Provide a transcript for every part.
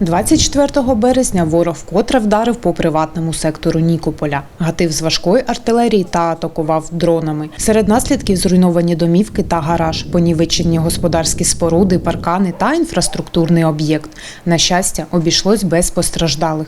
24 березня ворог вкотре вдарив по приватному сектору Нікополя, гатив з важкої артилерії та атакував дронами. Серед наслідків зруйновані домівки та гараж, понівечені господарські споруди, паркани та інфраструктурний об'єкт. На щастя, обійшлось без постраждалих.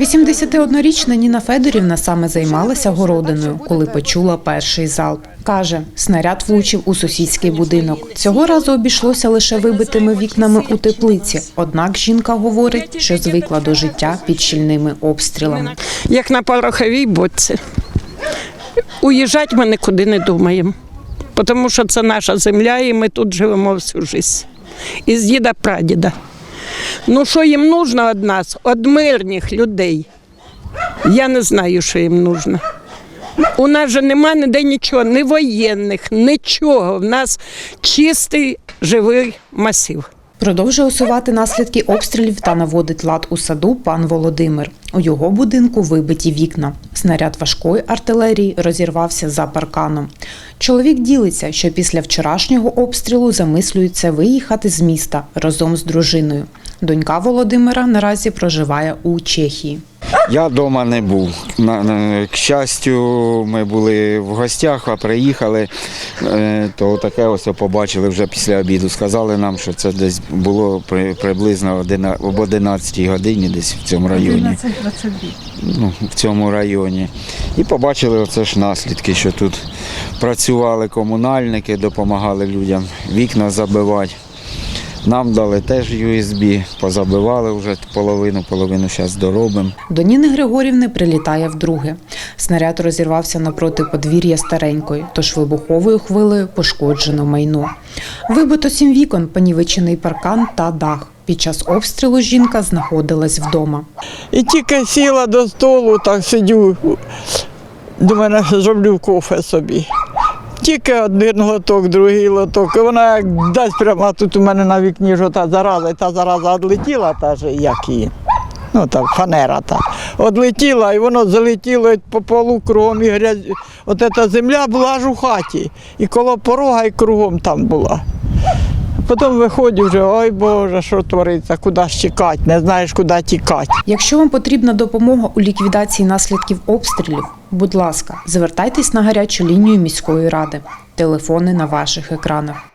81-річна Ніна Федорівна саме займалася городиною, коли почула перший залп. Каже, снаряд влучив у сусідський будинок. Цього разу обійшлося лише вибитими вікнами у теплиці. Однак жінка говорить, що звикла до життя під щільними обстрілами. як на пороховій боці. Уїжджати ми нікуди не думаємо, тому що це наша земля, і ми тут живемо всю життя. Із діда прадіда. Ну, що їм нужно від нас, від мирних людей? Я не знаю, що їм нужно. У нас же нема ніде нічого, ні воєнних, нічого. В нас чистий живий масив. Продовжує усувати наслідки обстрілів та наводить лад у саду пан Володимир. У його будинку вибиті вікна. Снаряд важкої артилерії розірвався за парканом. Чоловік ділиться, що після вчорашнього обстрілу замислюється виїхати з міста разом з дружиною. Донька Володимира наразі проживає у Чехії. Я вдома не був. На, на- к щастю, ми були в гостях, а приїхали, е, то таке ось побачили вже після обіду. Сказали нам, що це десь було при, приблизно об 11 годині, десь в цьому районі. Ну, в цьому районі. І побачили оце ж наслідки, що тут працювали комунальники, допомагали людям вікна забивати. Нам дали теж USB, позабивали вже половину, половину зараз доробимо. До Ніни Григорівни прилітає вдруге. Снаряд розірвався напроти подвір'я старенької, тож вибуховою хвилею пошкоджено майно. Вибито сім вікон, понівечений паркан та дах. Під час обстрілу жінка знаходилась вдома. І тільки сіла до столу, так сидю, думаю, зроблю кофе собі. Тільки один лоток, другий лоток. Вона як дасть прямо тут у мене на вікні ж та зараза, і та зараза відлетіла, та ж як її. Ну там фанера та. Одлетіла, і воно залетіло по полу кругом і грязь. От ця земля була аж у хаті. І коло порога, і кругом там була. Потім виходжу вже, ой Боже, що твориться, куди ж тікати, не знаєш, куди тікати. Якщо вам потрібна допомога у ліквідації наслідків обстрілів, будь ласка, звертайтесь на гарячу лінію міської ради. Телефони на ваших екранах.